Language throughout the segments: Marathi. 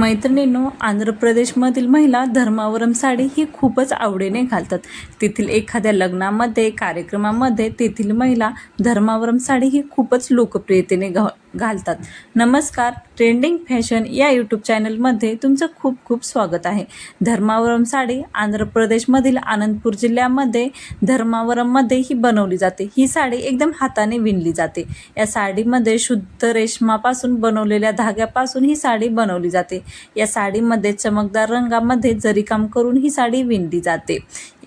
मैत्रिणींनो आंध्र प्रदेशमधील महिला धर्मावरम साडी ही खूपच आवडीने घालतात. तेथील एखाद्या लग्नामध्ये कार्यक्रमामध्ये तेथील महिला धर्मावरम साडी ही खूपच लोकप्रियतेने घ घालतात. नमस्कार ट्रेंडिंग फॅशन या यूट्यूब चॅनलमध्ये तुमचं खूप खूप स्वागत आहे. धर्मावरम साडी आंध्र प्रदेशमधील आनंदपूर जिल्ह्यामध्ये धर्मावरममध्ये ही बनवली जाते. ही साडी एकदम हाताने विणली जाते. या साडीमध्ये शुद्ध रेशमापासून बनवलेल्या धाग्यापासून ही साडी बनवली जाते. या साडीमध्ये चमकदार रंगामध्ये जरीकाम करून ही साडी विणली जाते.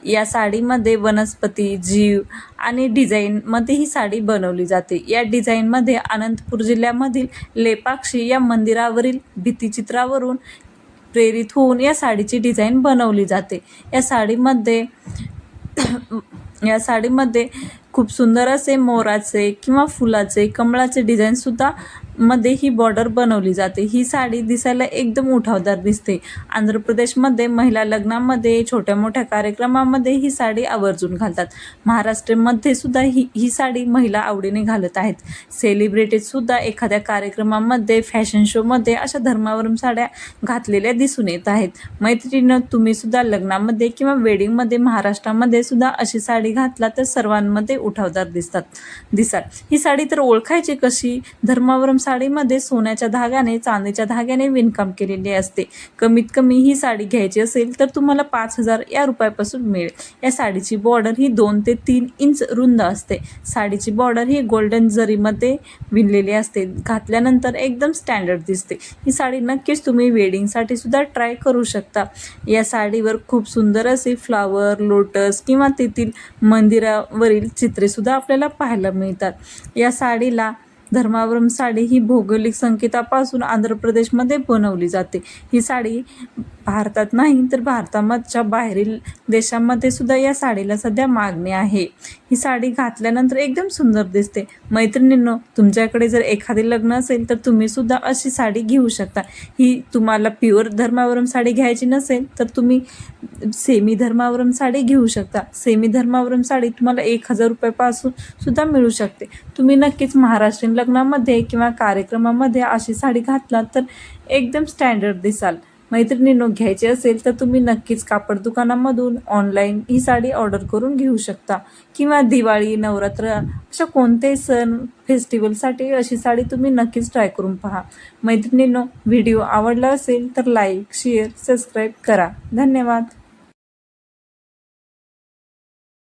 या साडीमध्ये वनस्पती जीव आणि डिझाईनमध्ये ही साडी बनवली जाते. या डिझाईनमध्ये अनंतपूर जिल्ह्यामधील लेपाक्षी या मंदिरावरील भित्तिचित्रावरून प्रेरित होऊन या साडीची डिझाईन बनवली जाते. या साडीमध्ये या साडीमध्ये खूप सुंदर असे मोराचे किंवा फुलाचे कमळाचे डिझाईनसुद्धा मध्ये ही बॉर्डर बनवली जाते. ही साडी दिसायला एकदम उठावदार दिसते. आंध्र प्रदेशमध्ये महिला लग्नामध्ये छोट्या मोठ्या कार्यक्रमामध्ये ही साडी आवर्जून घालतात. महाराष्ट्रामध्ये सुद्धा ही ही साडी महिला आवडीने घालत आहेत. सेलिब्रिटीजसुद्धा एखाद्या कार्यक्रमामध्ये फॅशन शोमध्ये अशा धर्मावरून साड्या घातलेल्या दिसून येत आहेत. मैत्रिणीनं तुम्हीसुद्धा लग्नामध्ये किंवा वेडिंगमध्ये महाराष्ट्रामध्ये सुद्धा अशी साडी घातला तर सर्वांमध्ये उठावदार दिसतात दिसाल ही साडी तर ओळखायची कशी? धर्मावरम साडीमध्ये सोन्याच्या धाग्याने चांदीच्या धाग्याने विणकाम केलेले असते. कमीत कमी ही साडी घ्यायची असेल तर तुम्हाला पाच हजार या रुपयापासून मिळेल. या साडीची बॉर्डर ही दोन ते तीन इंच रुंद असते. साडीची बॉर्डर ही गोल्डन जरीमध्ये विणलेली असते. घातल्यानंतर एकदम स्टँडर्ड दिसते. ही साडी नक्कीच तुम्ही वेडिंगसाठी सुद्धा ट्राय करू शकता. या साडीवर खूप सुंदर असे फ्लावर लोटस किंवा तेथील मंदिरावरील चित्र चित्रेसुद्धा आपल्याला पाहायला मिळतात. या साडीला धर्मावरम साडी ही भौगोलिक संकेतापासून आंध्र प्रदेशमध्ये बनवली जाते. ही साडी भारतात नाही तर भारतामधच्या बाहेरील देशामध्ये सुद्धा या साडीला सध्या मागणी आहे. ही साडी घातल्यानंतर एकदम सुंदर दिसते. मैत्रिणींनो तुमच्याकडे जर एखादे लग्न असेल तर तुम्ही सुद्धा अशी साडी घेऊ शकता. ही तुम्हाला प्युअर धर्मावरम साडी घ्यायची नसेल तर तुम्ही सेमी धर्मावरम साडी घेऊ शकता. सेमी धर्मावरम साडी तुम्हाला एक हजार रुपयापासून सुद्धा मिळू शकते. तुम्ही नक्कीच महाराष्ट्रीयन लग्नामध्ये किंवा कार्यक्रमामध्ये अशी साडी घातलात तर एकदम स्टँडर्ड दिसाल. मैत्रिणींनो घ्यायची असेल तर तुम्ही नक्कीच कापड दुकानामधून ऑनलाईन ही साडी ऑर्डर करून घेऊ शकता. किंवा दिवाळी नवरात्र अशा कोणतेही सण फेस्टिवलसाठी अशी साडी तुम्ही नक्कीच ट्राय करून पहा. मैत्रिणींनो व्हिडिओ आवडला असेल तर लाईक शेअर सबस्क्राईब करा. धन्यवाद.